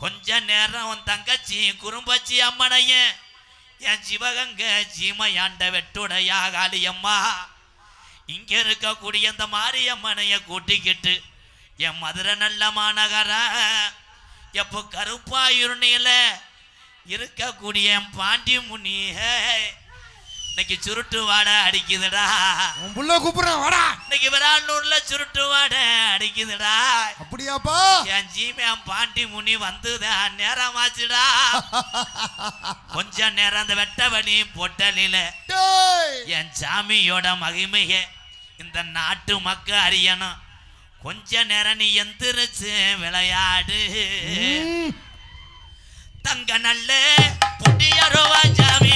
கொஞ்ச நேரம் உன் தங்கச்சி குறும்பச்சி அம்மனைய. என் சிவகங்க சீமையாண்ட வெட்டுடையா காளியம்மா. இங்க இருக்கக்கூடிய இந்த மாரியம்மனைய கூட்டிக்கிட்டு என் மதுரை நல்ல மாநகர எப்போ கருப்பாயுர்ணியில இருக்கக்கூடிய என் பாண்டி முனி இன்னைக்கு சுருட்டு வாடை அடிக்குதுடா. உன் புள்ள கூப்பிடுறான் வாடா. இன்னைக்கு விராலூர்ல சுருட்டு வாடை அடிக்குதுடா. அப்படியாப்பா? என் ஜீமன் பாண்டி முனி வந்துதான் நேரமாச்சுடா. கொஞ்ச நேரம் அந்த வெட்ட வழி பொட்டலில. என் சாமியோட மகிமைய இந்த நாட்டு மக்க அறியணும். கொஞ்ச நேரம் நீ எந்திரிச்சு விளையாடு. தங்க நல்ல புடியருவா சாமி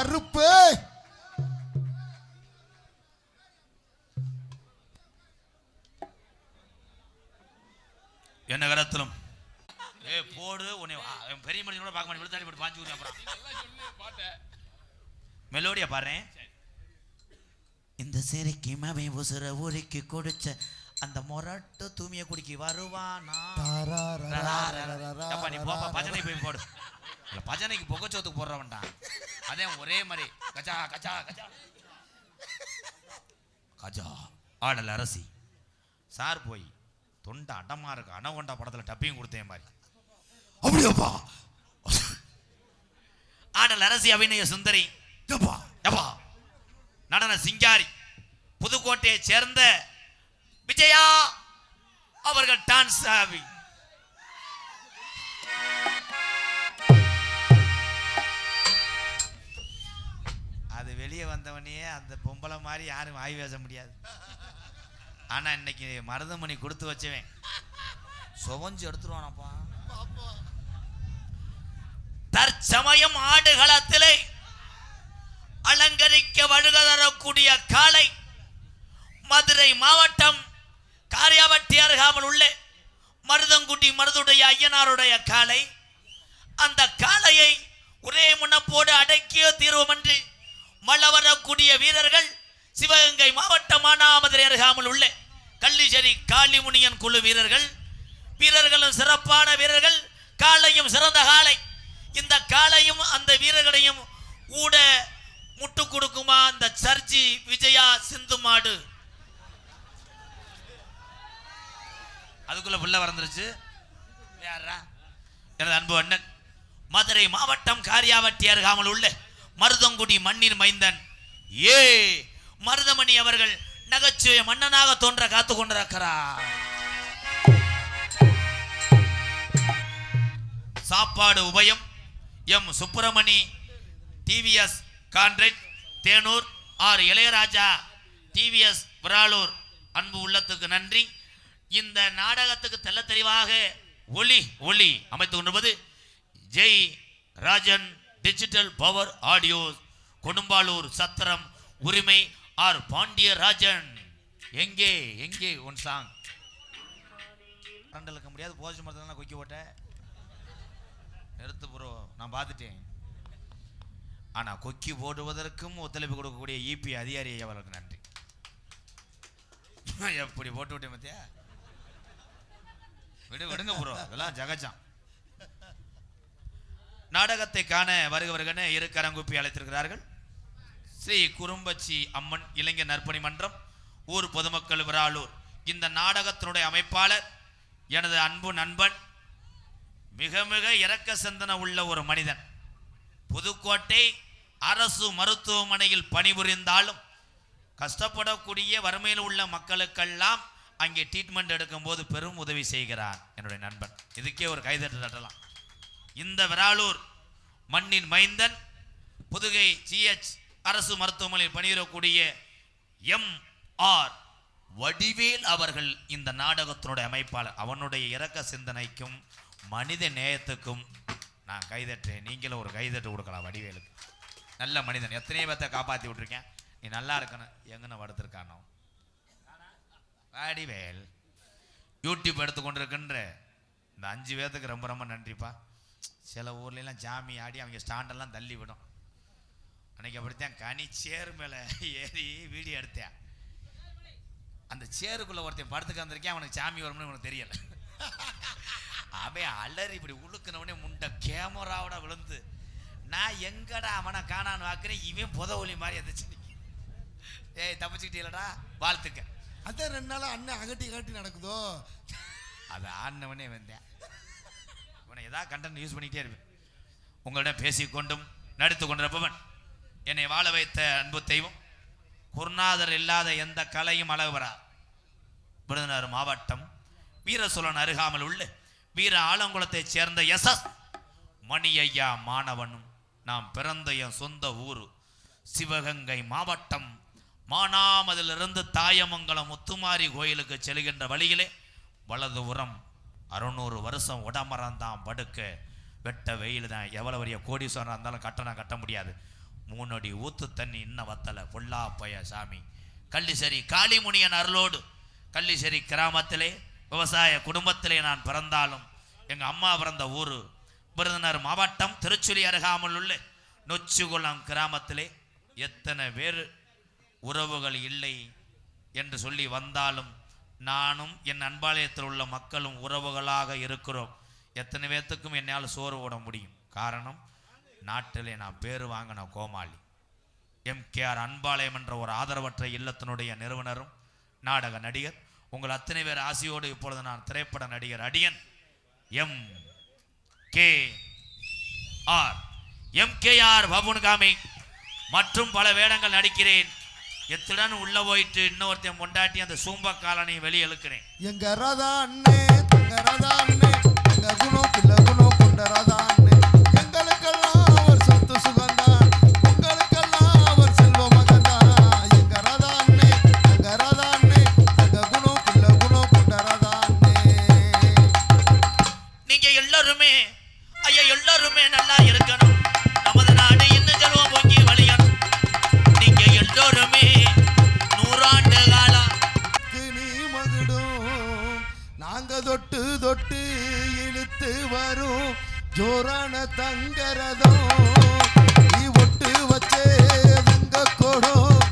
கருப்பு. என்ன கடத்தலும் ஏ போடு உன்னை பெரிய மனுஷனோட பார்க்க மாட்டேன். விழுத்தாடி போட்டு பாஞ்சு மெலோடியா பாரு இந்த சிறைக்கு மவை உசுர ஊருக்கு கொடுத்த அந்த மொரட்டு தூமிய குடிக்கி வருவானா நீ போப்பா பஜனை போய் போடு இல்ல பஜனைக்கு புகச்சோத்துக்கு போடுறவன்டா அதே ஒரே மாதிரி கஜா கஜா கஜா கஜா ஆடல் அரசி சார் போய் தொண்டை அடமா இருக்கு அனகொண்டா படத்துல டப்பியும் கொடுத்தே மாதிரி அப்படியாப்பா ஆடல் அரசி அபிநய சுந்தரி நடன சிங்காரி புதுக்கோட்டையை சேர்ந்த விஜயா அவர்கள் டான்ஸ் ஆவி. அது வெளியே வந்தவனையே அந்த பொம்பளை மாதிரி யாரும் வாய் பேச முடியாது. ஆனால் இன்னைக்கு மருதமணி கொடுத்து வச்சவன். சுவஞ்சு எடுத்துருவானப்பா. தற்சமயம் ஆடுகளத்திலே அலங்கரிக்க வழுக தரக்கூடிய காலை மதுரை மாவட்டம் காரியாவட்டி அருகாமல் உள்ளே மருதங்குட்டி மருதுடைய ஐயனாருடைய காளை அந்த காளையை ஒரே முன்னப்போடு அடக்கிய தீர்வமன்று மழ வரக்கூடிய வீரர்கள் சிவகங்கை மாவட்டம் மானாமதுரை அருகாமல் உள்ள. கள்ளிச்சேரி காளிமுனியன் குழு வீரர்கள் வீரர்களும் சிறப்பான வீரர்கள் காளையும் சிறந்த காளை இந்த காளையும் அந்த வீரர்களையும் கூட முட்டு கொடுக்குமா அந்த சர்ஜி விஜயா சிந்து மாடு. அதுக்குள்ள புள்ள வறந்துருச்சு யாரா எனது அன்பு அண்ணன். மதுரை மாவட்டம் காரியாவட்டி அருகாமல் உள்ள மருதங்குடி மண்ணின் மைந்தன். ஏ மருதமணி அவர்கள் நகைச்சுவை மன்னனாக தோன்ற காத்து கொண்டிருக்கிறார். சாப்பாடு உபயம் M Subramani TVS contract Thenur R Ilaiyaraja TVS Viralur. அன்பு உள்ளத்துக்கு நன்றி. இந்த நாடகத்துக்கு தெல்ல தெளிவாக ஒளி ஒளி அமைத்து கொண்டிருப்பது Jai Rajan digital power audio Kodumbalur Sathiram உரிமை ஆர் பாண்டியராஜன். எங்கே எங்கே ஒன் சாங் கரண்டில் முடியாது போச்சு மரத்தில் கொக்கி போட்டேன் நிறுத்து ப்ரோ நான் பார்த்துட்டேன். ஆனால் கொக்கி போடுவதற்கும் ஒத்துழைப்பு கொடுக்கக்கூடிய இபி அதிகாரி அவர்களுக்கு நன்றி. எப்படி போட்டு விட்டேன் மத்தியா விடு விடுங்க ப்ரோ இதெல்லாம் ஜகஜாம். நாடகத்தை காண வருகிறவர்கள் இரு கரங்குப்பி அழைத்திருக்கிறார்கள். ஸ்ரீ குறும்பச்சி அம்மன் இளைஞர் நற்பணி மன்றம் ஊர் பொதுமக்கள் விராலூர். இந்த நாடகத்தினுடைய அமைப்பாளர் எனது அன்பு நண்பன் மிக மிக இரக்க சிந்தனை உள்ள ஒரு மனிதன். புதுக்கோட்டை அரசு மருத்துவமனையில் பணிபுரிந்தாலும் கஷ்டப்படக்கூடிய வறுமையில் உள்ள மக்களுக்கெல்லாம் அங்கே ட்ரீட்மெண்ட் எடுக்கும்போது பெரும் உதவி செய்கிறான் என்னுடைய நண்பன். இதுக்கே ஒரு கைதட்டு தட்டலாம். இந்த விராலூர் மண்ணின் மைந்தன் புதுகை ஜிஹெச் அரசு மருத்துவமனையில் பணியிடக்கூடிய எம் ஆர் வடிவேல் அவர்கள் இந்த நாடகத்தினுடைய அமைப்பாளர். அவனுடைய இரக்க சிந்தனைக்கும் மனித நேயத்துக்கும் நான் கைதட்டுறேன் நீங்களும் ஒரு கைதட்டு கொடுக்கலாம் வடிவேலுக்கு. நல்ல மனிதன். எத்தனையோ பேர்த்த காப்பாற்றி விட்ருக்கேன் நீ நல்லா இருக்கணும். எங்கன்னு படுத்திருக்கானோ? வாடிவேல் யூடியூப் எடுத்துக்கொண்டிருக்கின்ற இந்த அஞ்சு பேர்த்துக்கு ரொம்ப ரொம்ப நன்றிப்பா. சில ஊர்லலாம் ஜாமி ஆடி அவங்க ஸ்டாண்டெல்லாம் தள்ளி விடும் அன்னைக்கு அப்படித்தான் கனி சேர் மேலே ஏறி வீடியோ எடுத்தேன். அந்த சேருக்குள்ளே ஒருத்தன் படுத்துக்காந்துருக்கேன் அவனுக்கு சாமி வரும்னு உனக்கு தெரியல. அவன் அலறி இப்படி உழுக்கினவனே முண்டை கேமராவோட விழுந்து நான் எங்கடா அவனை காணான்னு பார்க்குறேன் இவன் புத ஒலி மாதிரி எந்திரிச்சு ஏய் தப்பிச்சுக்கிட்டீங்களடா? வாழ்த்துக்க அதான் ரெண்டு நாளாக அண்ணன் அகட்டி அகட்டி நடக்குதோ? அதை ஆடினவனே வந்தேன். இவனை ஏதாவது கண்டென்ட் யூஸ் பண்ணிக்கிட்டே இருப்பேன். உங்களிடம் பேசிக்கொண்டும் நடித்து கொண்டிருப்பவன் என்னை வாழ வைத்த அன்பு தெய்வம் குருநாதர் இல்லாத எந்த கலையும் அழகு வரா விருதுநகர் மாவட்டம் வீரசோழன் அருகாமல் உள்ள வீர ஆலங்குளத்தைச் சேர்ந்த எஸ் எஸ் மணி ஐயா மாணவனும் நாம் பிறந்த என் சொந்த ஊர் சிவகங்கை மாவட்டம். மானாமதிலிருந்து தாயமங்கலம் முத்துமாரி கோயிலுக்கு செல்கின்ற வழியிலே வலது உரம் அறுநூறு வருஷம் உடமரந்தான் படுக்க வெட்ட வெயில் தான். எவ்வளோ பெரிய கோடீஸ்வரன் இருந்தாலும் கட்டணம் கட்ட முடியாது. மூணு அடி ஊத்து தண்ணி இன்னும் வத்தலை. பொல்லா பய சாமி. கள்ளிசரி காளிமுனியன் அருளோடு கள்ளிசரி கிராமத்திலே விவசாய குடும்பத்திலே நான் பிறந்தாலும் எங்கள் அம்மா பிறந்த ஊர் விருதுநர் மாவட்டம் திருச்சுழி அருகாமல் உள்ள நொச்சிகுளம் கிராமத்திலே எத்தனை பேர் உறவுகள் இல்லை என்று சொல்லி வந்தாலும் நானும் என் அன்பாலயத்தில் உள்ள மக்களும் உறவுகளாக இருக்கிறோம். எத்தனை பேர்த்துக்கும் என்னால் சோறு ஓட முடியும். காரணம் நாட்டிலே நான் பேர் வாங்கின கோமாளி. எம்கேஆர் அன்பாலயம் என்ற ஒரு ஆதரவற்ற இல்லத்தினுடைய நிறுவனரும் நாடக நடிகர். உங்கள் அத்தனை பேர் ஆசையோடு இப்பொழுது நான் திரைப்பட நடிகர் அடியன் M K R. M K R. பபுன்காமி. மற்றும் பல வேடங்கள் நடிக்கிறேன். எத்துடன் உள்ள போயிட்டு இன்னொருத்தன் பொண்டாட்டி அந்த சூம்ப காலனையும் வெளியே இழுக்கிறேன். எங்க ரதா அண்ணே தங்க ரதா அண்ணே எங்க குணம் வரும். ஜோரான தங்கரதம். ஒட்டு வச்சே தங்க கொடும்.